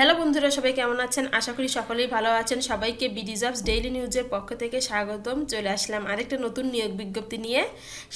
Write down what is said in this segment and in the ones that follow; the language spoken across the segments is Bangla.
হ্যালো বন্ধুরা, সবাই কেমন আছেন? আশা করি সকলেই ভালো আছেন। সবাইকে বিডি জবস ডেইলি নিউজের পক্ষ থেকে স্বাগতম। চলে আসলাম আরেকটা নতুন নিয়োগ বিজ্ঞপ্তি নিয়ে।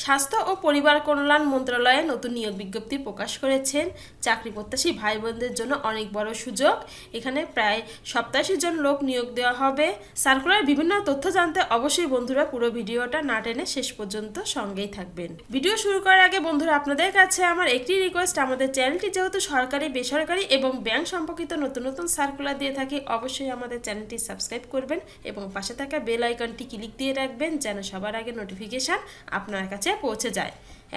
স্বাস্থ্য ও পরিবার কল্যাণ মন্ত্রণালয়ে নতুন নিয়োগ বিজ্ঞপ্তি প্রকাশ করেছেন। চাকরি প্রত্যাশী ভাই বোনদের জন্য অনেক বড় সুযোগ। এখানে প্রায় সপ্তাশি জন লোক নিয়োগ দেওয়া হবে। সার্কুলার বিভিন্ন তথ্য জানতে অবশ্যই বন্ধুরা পুরো ভিডিওটা না টেনে শেষ পর্যন্ত সঙ্গেই থাকবেন। ভিডিও শুরু করার আগে বন্ধুরা, আপনাদের কাছে আমার একটি রিকোয়েস্ট আমাদের চ্যানেলটি যেহেতু সরকারি, বেসরকারি এবং ব্যাংক সম্পর্কিত নতুন নতুন সার্কুলার দিয়ে থাকি, অবশ্যই আমাদের চ্যানেলটি সাবস্ক্রাইব করবেন এবং পাশে থাকা বেল আইকনটি ক্লিক দিয়ে রাখবেন যেন সবার আগে নোটিফিকেশন আপনার কাছে পৌঁছে যায়।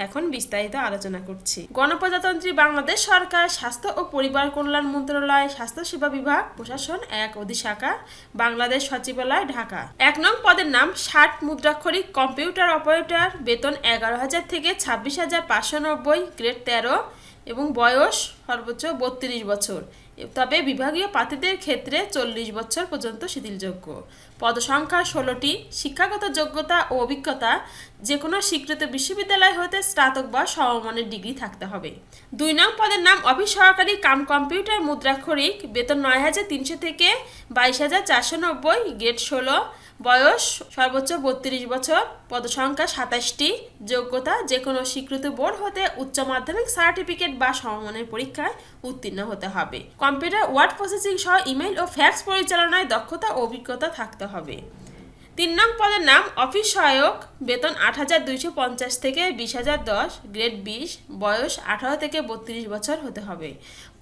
এখন বিস্তারিত আলোচনা করছি। গণপ্রজাতন্ত্রী বাংলাদেশ সরকার, স্বাস্থ্য ও পরিবার কল্যাণ মন্ত্রণালয় স্বাস্থ্যসেবা বিভাগ, প্রশাসন এক অধিশাখা, বাংলাদেশ সচিবালয়, ঢাকা। এক নং পদের নাম ষাট মুদ্রাক্ষরিক কম্পিউটার অপারেটর, বেতন এগারো হাজার থেকে ছাব্বিশ হাজার পাঁচশো নব্বই গ্রেড তেরো এবং বয়স সর্বোচ্চ বত্রিশ বছর। তবে বিভাগীয় প্রার্থীদের ক্ষেত্রে চল্লিশ বছর পর্যন্ত শিথিলযোগ্য। পদসংখ্যা ষোলোটি শিক্ষাগত যোগ্যতা ও অভিজ্ঞতা যে কোনো স্বীকৃত বিশ্ববিদ্যালয় হতে স্নাতক বা সমমানের ডিগ্রি থাকতে হবে। দুই নং পদের নাম অফিস সহকারী কাম কম্পিউটার মুদ্রাক্ষরিক, বেতন নয় হাজার তিনশো থেকে বাইশ হাজার চারশো নব্বই, গ্রেড ষোলো, বয়স সর্বোচ্চ বত্রিশ বছর, পদসংখ্যা সাতাশটি, যোগ্যতা যে কোনো স্বীকৃত বোর্ড হতে উচ্চ মাধ্যমিক সার্টিফিকেট বা সমমানের পরীক্ষায় উত্তীর্ণ হতে হবে। কম্পিউটার ওয়ার্ড প্রসেসিং সহ ইমেল ও ফ্যাক্স পরিচালনায় দক্ষতা ও অভিজ্ঞতা থাকতে হবে। তিন নং পদের নাম অফিস সহায়ক, বেতন আট হাজার দুইশো পঞ্চাশ থেকে বিশ হাজার দশ, গ্রেড বিশ, বয়স আঠারো থেকে বত্রিশ বছর হতে হবে।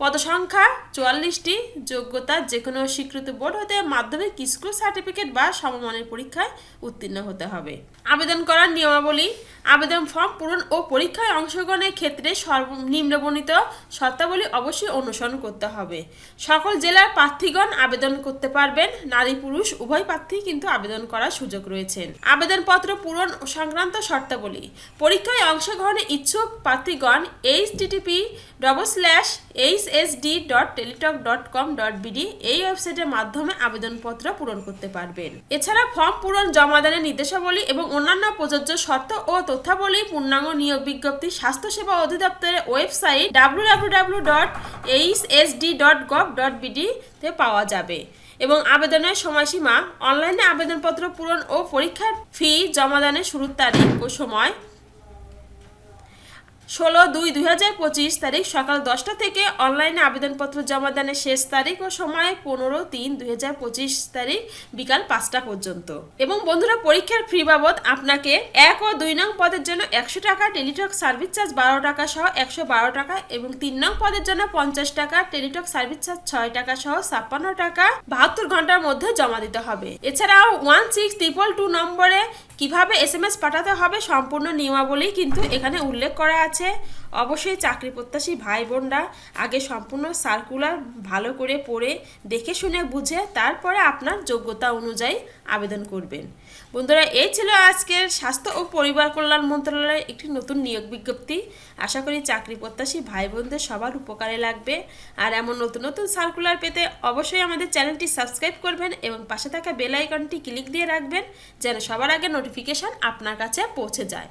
পদসংখ্যা চুয়াল্লিশটি, যোগ্যতা যে কোনো স্বীকৃত বোর্ড হতে মাধ্যমিক স্কুল সার্টিফিকেট বা সমমানের পরীক্ষায় উত্তীর্ণ হতে হবে। আবেদন করার নিয়মাবলী, আবেদন ফর্ম পূরণ ও পরীক্ষায় অংশগ্রহণের ক্ষেত্রে সর্বনিম্নবর্ণিত শর্তাবলী অবশ্যই অনুসরণ করতে হবে। সকল জেলার প্রার্থীগণ আবেদন করতে পারবেন, নারী পুরুষ, উভয় প্রার্থী কিন্তু আবেদন করার সুযোগ রয়েছেন। আবেদনপত্র পূরণ সংক্রান্ত শর্তাবলী। পরীক্ষায় অংশগ্রহণে ইচ্ছুক প্রার্থীগণ HTTP double slash H S D dot Teletalk dot com dot BD এই ওয়েবসাইটের মাধ্যমে আবেদনপত্র পূরণ করতে পারবেন। এছাড়া ফর্ম পূরণ জমাদানের নির্দেশাবলী এবং অন্যান্য প্রযোজ্য শর্ত ও তথ্যাবলী, পূর্ণাঙ্গ নিয়োগ বিজ্ঞপ্তি, স্বাস্থ্যসেবা অধিদপ্তরের website W W W dot H S D dot gov dot বিডিতে পাওয়া যাবে। এবং আবেদনের সময়সীমা অনলাইনে আবেদনপত্র পূরণ ও পরীক্ষার ফি জমাদানের শুরুর তারিখ ও সময়। ষোলো দুই দুই হাজার পঁচিশ তারিখ সকাল দশটা থেকে অনলাইনে আবেদনপত্র জমা দানের শেষ তারিখ ও সময় পনেরো তিন দুই হাজার পঁচিশ তারিখ বিকাল পাঁচটা পর্যন্ত। এবং বন্ধুরা, পরীক্ষার ফি বাবদ আপনাকে এক ও দুই নং পদের জন্য একশো টাকা টেলিটক সার্ভিস চার্জ বারো টাকা সহ একশো বারো টাকা এবং তিন নং পদের জন্য পঞ্চাশ টাকা টেলিটক সার্ভিস চার্জ ছয় টাকা সহ ছাপ্পান্ন টাকা বাহাত্তর ঘণ্টার মধ্যে জমা দিতে হবে। এছাড়াও ওয়ান সিক্স ট্রিপল টু নম্বরে কীভাবে এস এম এস পাঠাতে হবে সম্পূর্ণ নিয়মাবলী কিন্তু এখানে উল্লেখ করা আছে। অবশ্যই চাকরি প্রত্যাশী ভাই বোনরা আগে সম্পূর্ণ সার্কুলার ভালো করে পড়ে দেখে শুনে বুঝে তারপরে আপনার যোগ্যতা অনুযায়ী আবেদন করবেন। বন্ধুরা, এই ছিল আজকের স্বাস্থ্য ও পরিবার কল্যাণ মন্ত্রণালয়ের একটি নতুন নিয়োগ বিজ্ঞপ্তি। আশা করি চাকরি প্রত্যাশী ভাই বোনদের সবার উপকারে লাগবে। আর এমন নতুন নতুন সার্কুলার পেতে অবশ্যই আমাদের চ্যানেলটি সাবস্ক্রাইব করবেন এবং পাশে থাকা বেল আইকনটি ক্লিক দিয়ে রাখবেন যেন সবার আগে নোটিফিকেশান আপনার কাছে পৌঁছে যায়।